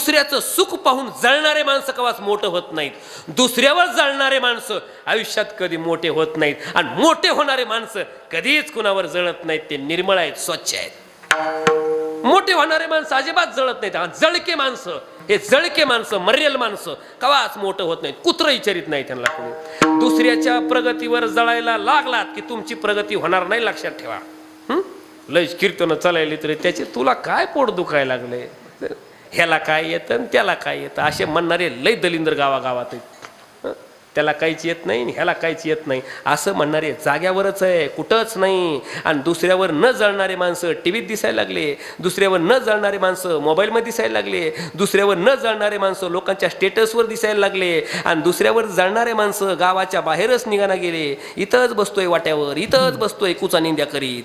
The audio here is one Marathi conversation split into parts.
दुसऱ्याचं सुख पाहून जळणारे माणसं कवाच मोठं होत नाहीत. दुसऱ्यावर जळणारे माणसं आयुष्यात कधी मोठे होत नाहीत आणि मोठे होणारे माणसं कधीच कुणावर जळत नाहीत. ते निर्मळ आहेत स्वच्छ आहेत. मोठे होणारे माणसं अजिबात जळत नाहीत. आणि जळके माणसं हे जळके माणसं मर्याल माणसं कवाच मोठं होत नाहीत. कुत्र विचारित नाही त्यांना कोणी. दुसऱ्याच्या प्रगतीवर जळायला लागलात की तुमची प्रगती होणार नाही लक्षात ठेवा. लय कीर्तन चालायली तरी त्याचे तुला काय पोट दुखायला लागले? ह्याला काय येतं आणि त्याला काय येतं? असे म्हणणारे लय दलिंदर गावागावात त्याला काहीच येत नाही आणि ह्याला काहीच येत नाही. असं म्हणणारे जाग्यावरच आहे कुठंच नाही. आणि दुसऱ्यावर न जळणारे माणसं टी व्हीत दिसायला लागले. दुसऱ्यावर न जळणारे माणसं मोबाईलमध्ये दिसायला लागले. दुसऱ्यावर न जळणारे माणसं लोकांच्या स्टेटसवर दिसायला लागले. आणि दुसऱ्यावर जळणारे माणसं गावाच्या बाहेरच निघाना गेले. इथंच बसतोय वाट्यावर इथंच बसतोय कुचा निंद्या करीत.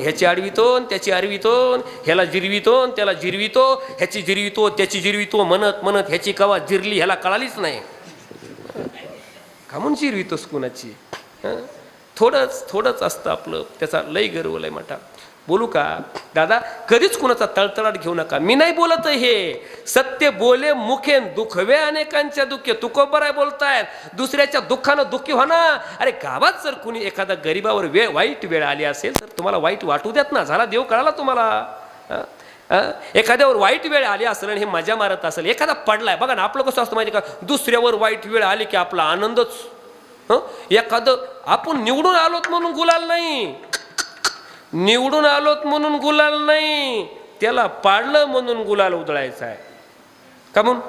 ह्याची आडवितो त्याची आडवितो ह्याला जिरवितो त्याला जिरवितो ह्याची जिरवितो त्याची जिरवितो म्हणत म्हणत ह्याची कवा जिरली ह्याला कळालीच नाही. का जिरवितोस कुणाची? थोडंच थोडंच असतं आपलं. त्याचा लय गर्व लय मोठा. बोलू का? दादा कधीच कुणाचा तळतळाट घेऊ नका. मी नाही बोलत आहे हे. सत्य बोले मुखेन दुखवे अनेकांच्या दुःखे. तुकोबराय बोलतायत. दुसऱ्याच्या दुःखानं दुःखी होणार अरे गावात जर कुणी एखादा गरीबावर वेळ वाईट वेळ आली असेल तर तुम्हाला वाईट वाटू देत ना. झाला देव कळाला तुम्हाला. एखाद्यावर वाईट वेळ आली असेल आणि हे मजा मारत असेल एखादा पडलाय. बघा ना आपलं कसं असतं माहिती का? दुसऱ्यावर वाईट वेळ आली की आपला आनंदच. एखादं आपण निवडून आलोत म्हणून गुलाल नाही. निवडून आलोत म्हणून गुलाल नाही. त्याला पाडलं म्हणून गुलाल उधळायचा आहे. का म्हणून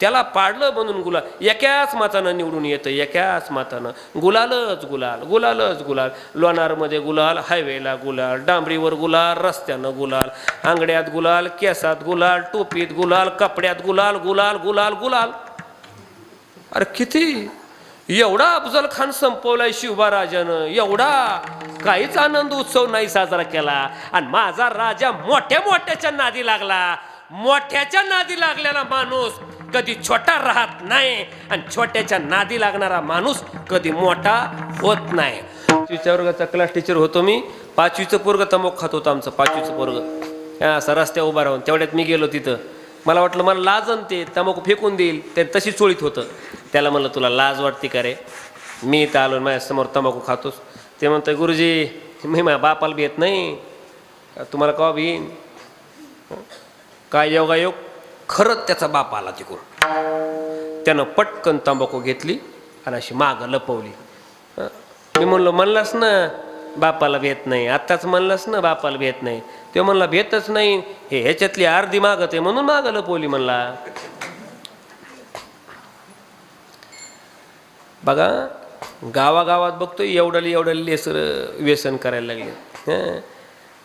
त्याला पाडलं म्हणून गुलाल. एकाच मातानं निवडून येतं एकाच मातानं. गुलालच गुलाल गुलालच गुलाल. लोणारमध्ये गुलाल हायवेला गुलाल डांबरीवर गुलाल रस्त्यानं गुलाल. आंगड्यात गुलाल केसात गुलाल टोपीत गुलाल कपड्यात गुलाल गुलाल गुलाल गुलाल. अरे किती? एवढा अफजल खान संपवलाय शिवबा एवढा. काहीच आनंद उत्सव नाही साजरा केला. आणि माझा राजा मोठ्या मोठ्याच्या नादी लागला. मोठ्याच्या नादी लागलेला माणूस कधी छोटा राहत नाही आणि छोट्याच्या नादी लागणारा माणूस कधी मोठा होत नाही. पाचवीच्या वर्गाचा क्लास टीचर होतो मी. पाचवीचं पोरग तंबाखू खात होतं आमचं पाचवीचं पोरग. असं रस्त्या उभा राहून तेवढ्यात मी गेलो तिथं. मला वाटलं मला लाज ते तंबाखू फेकून देईल. ते तशी चोळीत होतं. त्याला म्हणलं तुला लाज वाटते का रे? मी इथं आलो माझ्यासमोर तंबाखू खातोस. ते म्हणतं गुरुजी मी माझ्या बापाला बी येत नाही. तुम्हाला का बी काय योगायोग खरंच त्याचा बाप आला तिकडून. त्यानं पटकन तंबाखू घेतली आणि अशी माग लपवली. मी म्हणलो म्हणलास ना बापाला भेट नाही. आत्ताच म्हणलास ना बापाला भेट नाही. ते म्हणला भेटच नाही. हे ह्याच्यातली अर्धी मागत आहे म्हणून मागं लपवली म्हणला. बघा गावागावात बघतो एवढाली एवढं लेसर व्यसन करायला लागले हं.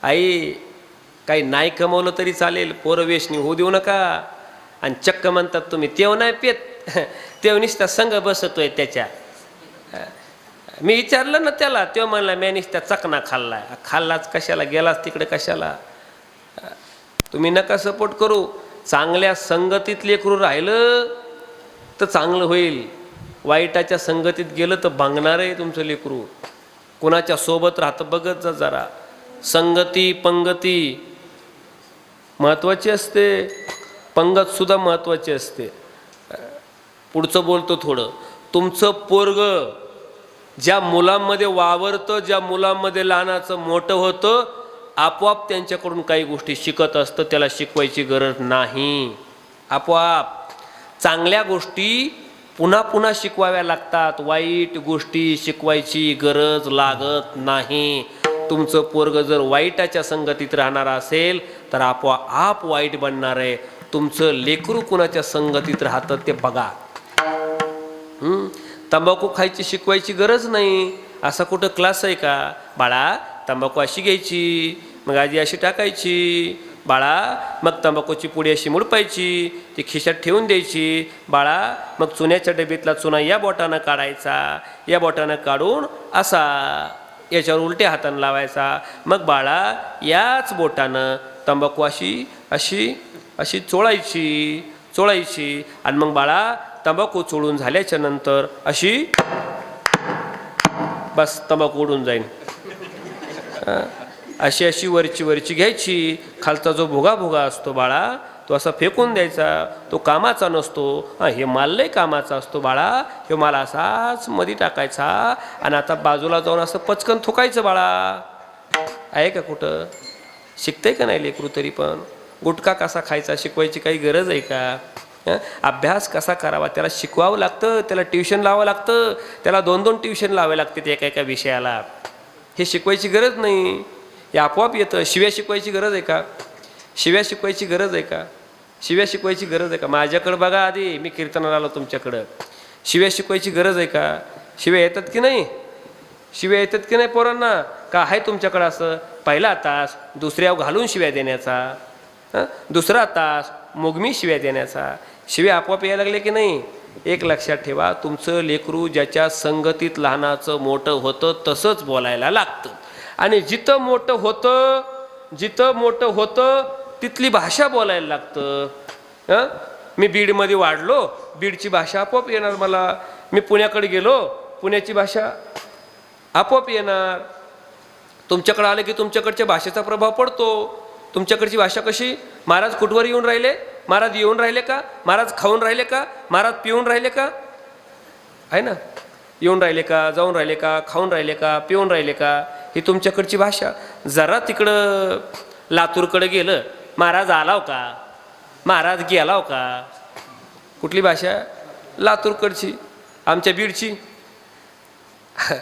आई काही नाही कमवलं तरी चालेल पोरं वेशनी होऊ देऊ नका. आणि चक्क म्हणतात तुम्ही तेव नाही पेत. तेव निसता संघ बसतोय त्याच्या. मी विचारलं ना त्याला तेव्हा म्हणला मी निसता चकना खाल्लाय. खाल्लाच कशाला? गेलाच तिकडे कशाला? तुम्ही नका सपोर्ट करू. चांगल्या संगतीत लेकरू राहिलं तर चांगलं होईल. वाईटाच्या संगतीत गेलं तर भांगणार आहे तुमचं लेकरू. कुणाच्या सोबत राहतं बघत जा जरा. संगती पंगती महत्त्वाची असते. पंगतसुद्धा महत्त्वाची असते. पुढचं बोलतो थोडं. तुमचं पोरग ज्या मुलांमध्ये वावरतं ज्या मुलांमध्ये लहानाचं मोठं होतं आपोआप त्यांच्याकडून काही गोष्टी शिकत असतं. त्याला शिकवायची गरज नाही. आपोआप. चांगल्या गोष्टी पुन्हा पुन्हा शिकवाव्या लागतात. वाईट गोष्टी शिकवायची गरज लागत नाही. तुमचं पोरग जर वाईटाच्या संगतीत राहणार असेल तर आपोआप वाईट बनणार आहे. तुमचं लेकरू कुणाच्या संगतीत राहतं ते बघा. तंबाखू खायची शिकवायची गरज नाही. असा कुठं क्लास आहे का? बाळा तंबाखू अशी घ्यायची मग आधी अशी टाकायची. बाळा मग तंबाखूची पुडी अशी मुडपायची ती खिशात ठेवून द्यायची. बाळा मग चुन्याच्या डबीतला चुना या बोटानं काढायचा. या बोटानं काढून असा याच्यावर उलट्या हातानं लावायचा. मग बाळा याच बोटानं तंबाखू अशी अशी अशी चोळायची चोळायची. आणि मग बाळा तंबाखू चोळून झाल्याच्यानंतर अशी बस तंबाखू उडून जाईन. अशी अशी वरची वरची घ्यायची. खालचा जो भुगा असतो बाळा तो असा फेकून द्यायचा तो कामाचा नसतो. हां हे माल लय कामाचा असतो बाळा. हे माल असाच मध्ये टाकायचा आणि आता बाजूला जाऊन असं पचकन थुकायचं बाळा. आहे का कुठं? शिकतंय का नाही लेकरू तरी पण? गुटखा कसा खायचा शिकवायची काही गरज आहे का? अभ्यास कसा करावा? त्याला शिकवावं लागतं त्याला ट्युशन लावावं लागतं त्याला दोन दोन ट्युशन लावावे लागते एका एका विषयाला. हे शिकवायची गरज नाही. हे आपोआप येतं. शिव्या शिकवायची गरज आहे का? शिव्या शिकवायची गरज आहे का? शिव्या शिकवायची गरज आहे का? माझ्याकडं बघा आधी मी कीर्तनाला आलो तुमच्याकडं. शिव्या शिकवायची गरज आहे का? शिव्या येतात की नाही? शिव्या येतात की नाही पोरांना? का आहे तुमच्याकडं असं? पहिला तास दुसऱ्या घालून शिव्या देण्याचा. दुसरा तास मुगमी शिव्या देण्याचा. शिव्या आपोआप यायला लागले की नाही? एक लक्षात ठेवा तुमचं लेकरू ज्याच्या संगतीत लहानाचं मोठं होतं तसंच बोलायला लागतं. आणि जिथं मोठं होतं जिथं मोठं होतं तिथली भाषा बोलायला लागतं. हं? मी बीडमध्ये वाढलो बीडची भाषा आपोआप येणार मला. मी पुण्याकडे गेलो पुण्याची भाषा आपोआप येणार. तुमच्याकडे आलं की तुमच्याकडच्या भाषेचा प्रभाव पडतो. तुमच्याकडची भाषा कशी? महाराज कुठवर येऊन राहिले? महाराज येऊन राहिले का? महाराज खाऊन राहिले का? महाराज पिऊन राहिले का? आहे ना? येऊन राहिले का? जाऊन राहिले का? खाऊन राहिले का? पिऊन राहिले का? ही तुमच्याकडची भाषा. जरा तिकडं लातूरकडे गेलं महाराज आलाव का? महाराज गेलाव का? कुठली भाषा? लातूरकडची. आमच्या बीडची.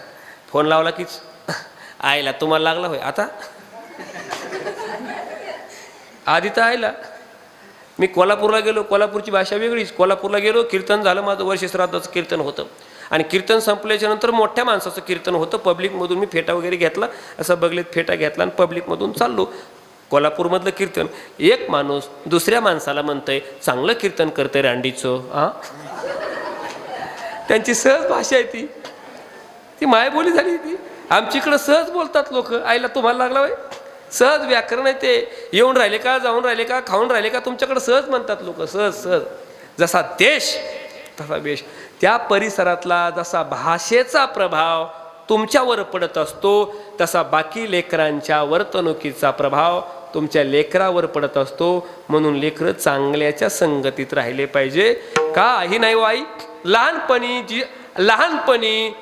फोन लावला कीच. आयला तुम्हाला लागला होय. आता? आधी तर आयला मी कोल्हापूरला गेलो. कोल्हापूरची भाषा वेगळीच. कोल्हापूरला गेलो कीर्तन झालं माझं. वर्ष श्राद्धाचं कीर्तन होतं. आणि कीर्तन संपल्याच्या नंतर मोठ्या माणसाचं कीर्तन होतं. पब्लिकमधून मी फेटा वगैरे घेतला. असं बगलेत फेटा घेतला आणि पब्लिकमधून चाललो. कोल्हापूरमधलं कीर्तन. एक माणूस दुसऱ्या माणसाला म्हणतंय चांगलं कीर्तन करतंय रांडीचं. हां त्यांची सहज भाषा आहे ती. ती मायबोली झाली ती आमच्या इकडं सहज बोलतात लोक. आईला तुम्हाला लागला होय? सहज व्याकरण आहे ते. येऊन राहिले का जाऊन राहिले का खाऊन राहिले का तुमच्याकडं सहज म्हणतात लोक. सहज सहज. जसा देश तसा वेश त्या परिसरातला जसा भाषेचा प्रभाव तुमच्यावर पडत असतो तसा बाकी लेकरांच्या वर्तणुकीचा प्रभाव तुमच्या लेकरावर पडत असतो. म्हणून लेकरं चांगल्याच्या संगतीत राहिले पाहिजे. का ही नाही हो वाई लहानपणी जी लहानपणी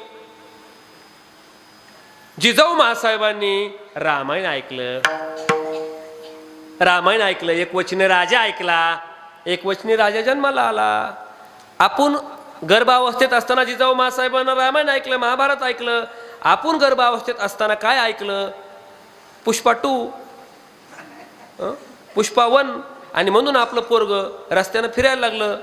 जिजाऊ महासाहेबांनी रामायण ऐकलं. रामायण ऐकलं. एक वचने राजा ऐकला. एक वचने राजा जन्माला आला. आपण गर्भावस्थेत असताना जिजाऊ महासाहेबांना रामायण ऐकलं महाभारत ऐकलं आपण गर्भावस्थेत असताना काय ऐकलं? पुष्पा टू पुष्पा वन आणि म्हणून आपलं पोरग रस्त्यानं फिरायला लागलं.